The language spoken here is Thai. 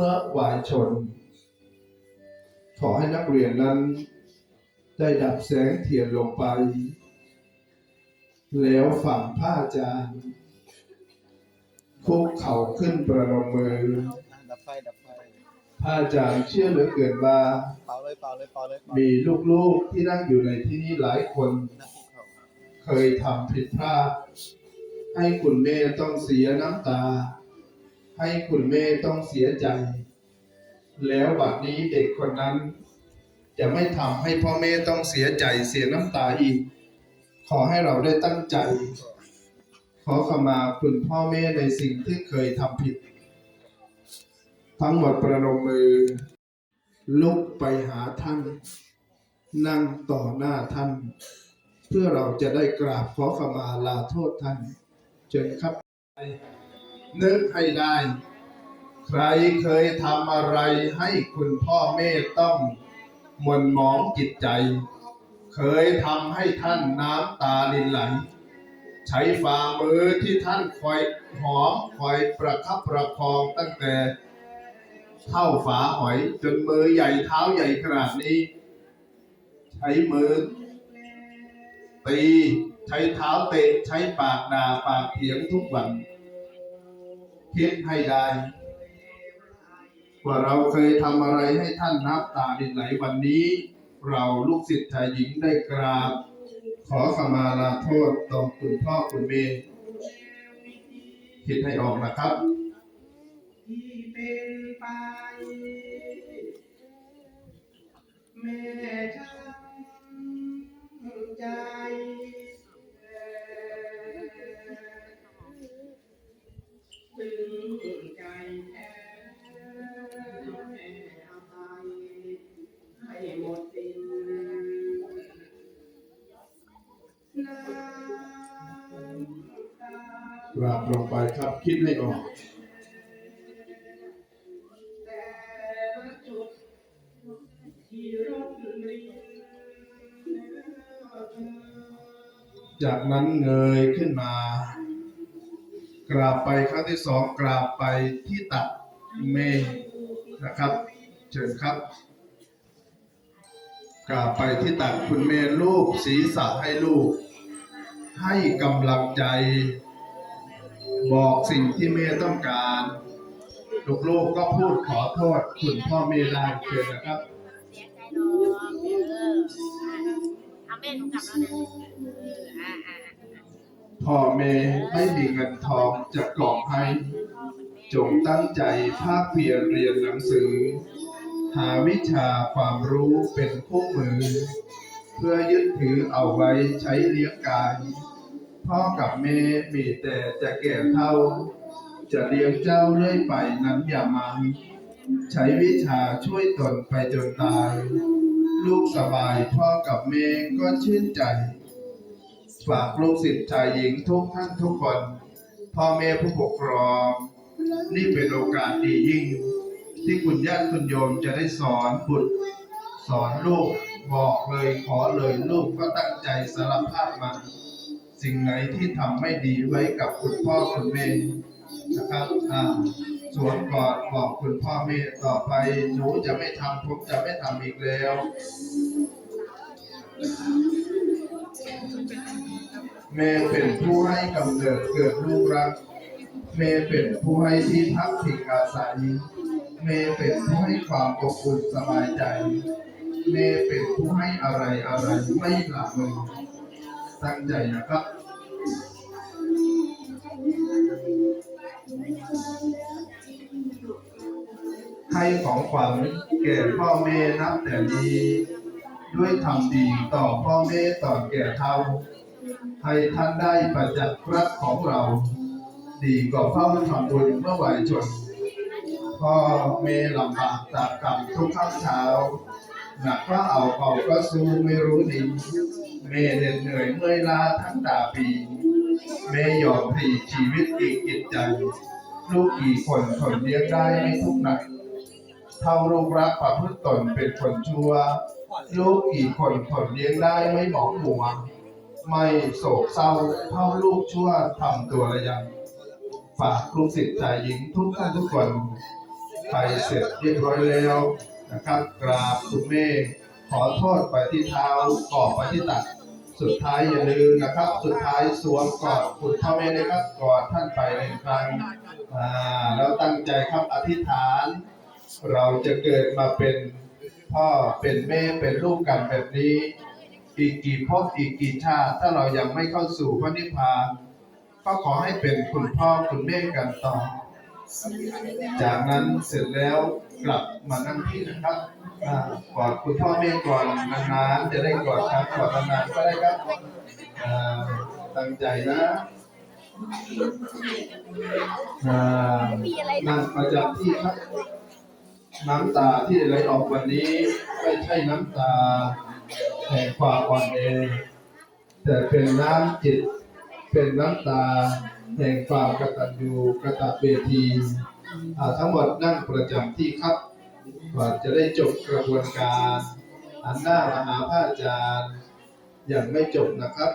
เมื่อวายชน ขอให้นักเรียนนั้น ได้ดับแสงเทียนลงไป แล้วฝังผ้าจานคุกเข่าขึ้นประนมมือดับไฟดับไฟผ้าจารย์เชื่อเหลือเกินว่าเป่าเลยเป่าเลยเป่าเลยมีลูกๆที่นั่งอยู่ในที่นี้หลายคน เคยทำผิดพลาดให้คุณแม่ต้องเสียน้ำตา ให้คุณแม่ต้องเสียใจ แล้วบัดนี้เด็กคนนั้น จะไม่ทำให้พ่อแม่ต้องเสียใจเสียน้ำตาอีก ขอให้เราได้ตั้งใจ ขอขมาคุณพ่อแม่ในสิ่งที่เคยทำผิด ทั้งหมดประนมมือ ลุกไปหาท่าน นั่งต่อหน้าท่าน เพื่อเราจะได้กราบขอขมาลาโทษท่านเชิญครับ นึกให้ได้ ใครเคยทำอะไรให้คุณพ่อแม่ต้องหม่นหมองจิตใจ เคยทำให้ท่านน้ำตาลินไหล ใช้ฝ่ามือที่ท่านคอยหอมคอยประคับประคองตั้งแต่เท่าฝาหอยจนมือใหญ่เท้าใหญ่ขนาดนี้ ใช้มือตี ใช้เท้าเตะ ใช้ปากด่าปากเถียงทุกวัน คิดให้ได้ ว่าเราเคยทำอะไรให้ท่านน้ำตาดินไหลวันนี้ เราลูกศิษย์ชายหญิงได้กราบ ขอขมาลาโทษต่อคุณพ่อคุณแม่คิดให้ออกนะครับที่เป็นไปแม่ ราบลงไปครับคิดให้ออกจากนั้นเงยขึ้นมา กราบไปครั้งที่สองกราบไปที่ตักเมฆนะครับ เชิญครับ กราบไปที่ตักคุณเมลูกศีรษะให้ลูก ให้กำลังใจ บอกสิ่งที่เมย์ต้องการลูกๆก็พูดขอโทษคุณพ่อเมย์ได้เชิญนะครับเสียใจหรอกเออเอาแม่หนูกลับแล้วนะเอออ่าอ่าอ่าพ่อแม่ไม่มีเงินทองจะกล่องให้ จงตั้งใจภาคเพียรเรียนหนังสือ หาวิชาความรู้เป็นคู่มือ เพื่อยึดถือเอาไว้ใช้เลี้ยงกาย พ่อกับแม่มีแต่จะแก่เท่า จะเลี้ยงเจ้าเรื่อยไปนั้นอย่ามันใช้วิชาช่วยตนไปจนตาย ลูกสบายพ่อกับแม่ก็ชื่นใจ ฝากลูกศิษย์ชายหญิงทุกท่านทุกคน พ่อแม่ผู้ปกครอง นี่เป็นโอกาสดียิ่ง ที่คุณญาติคุณโยมจะได้สอนบุตร สอนลูกบอกเลยขอเลยลูกก็ตั้งใจสารภาพมา สิ่งไหนที่ทำไม่ดีไว้กับคุณพ่อคุณแม่นะครับอ่าสวนกอนบอกคุณพ่อแม่ต่อไปหนูจะไม่ทำผมจะไม่ทำอีกแล้วแม่เป็นผู้ให้กำเนิดเกิดลูกรักแม่เป็นผู้ให้ที่พักพิงอาศัยแม่เป็นผู้ให้ความอบอุ่นสบายใจแม่เป็นผู้ให้อะไรอะไรไม่หลับเลย ตั้งใจนะครับให้ของขวัญแก่พ่อแม่นับแต่นี้ ด้วยทำดีต่อพ่อแม่ต่อแก่เท่า ให้ท่านได้ประจักษ์รักของเรา ดีกว่าเฝ้าทำบุญเมื่อไหวจนพ่อเมลำบากตากกรรมทุกข้ามเช้า หนักก็เอาเป่าก็สู้ไม่รู้ดีเมเหน็ดเหนื่อยเมื่อยล้าทั้งตาปีเมยอมพลีชีวิตอีกจิตใจ ลูกกี่คนทนเลี้ยงได้ไม่ทุกข์หนักเท่าลูกรักประพฤติตนเป็นคนชั่ว ลูกกี่คนทนเลี้ยงได้ไม่หมองหัวไม่โศกเศร้าเท่าลูกชั่วทำตัวระยำฝากลูกศิษย์ชายหญิงทุกท่านทุกคนไปเสร็จเรียบร้อยแล้ว นะครับกราบคุณแม่ขอโทษไปที่เท้ากอดไปที่ตักสุดท้ายอย่าลืมนะครับ สุดท้ายสวมกอดคุณพ่อแม่นะครับกอดท่านไปหนึ่งครั้งอ่าแล้วตั้งใจครับอธิษฐาน เราจะเกิดมาเป็นพ่อเป็นแม่เป็นลูกกันแบบนี้ อีกกี่ภพอีกกี่ชาติถ้าเรายังไม่เข้าสู่พระนิพพานก็ขอให้เป็นคุณพ่อคุณแม่กันต่อ จากนั้นเสร็จแล้วกลับมานั่งที่นะครับกอดคุณพ่อแม่ก่อนนานๆจะได้กอดครับกอดนานๆก็ได้ครับตั้งใจนะนั่งประจำที่ครับ น้ำตาที่ไหลออกวันนี้ไม่ใช่น้ำตาแห่งความอ่อนแอแต่เป็นน้ำจิต เป็นน้ำตา แห่งความกตัญญูกตเวทีอ่าทั้งหมดนั่งประจำที่ครับก่อนจะได้จบกระบวนการอันหน้ามาหาพระอาจารย์ยังไม่จบนะครับ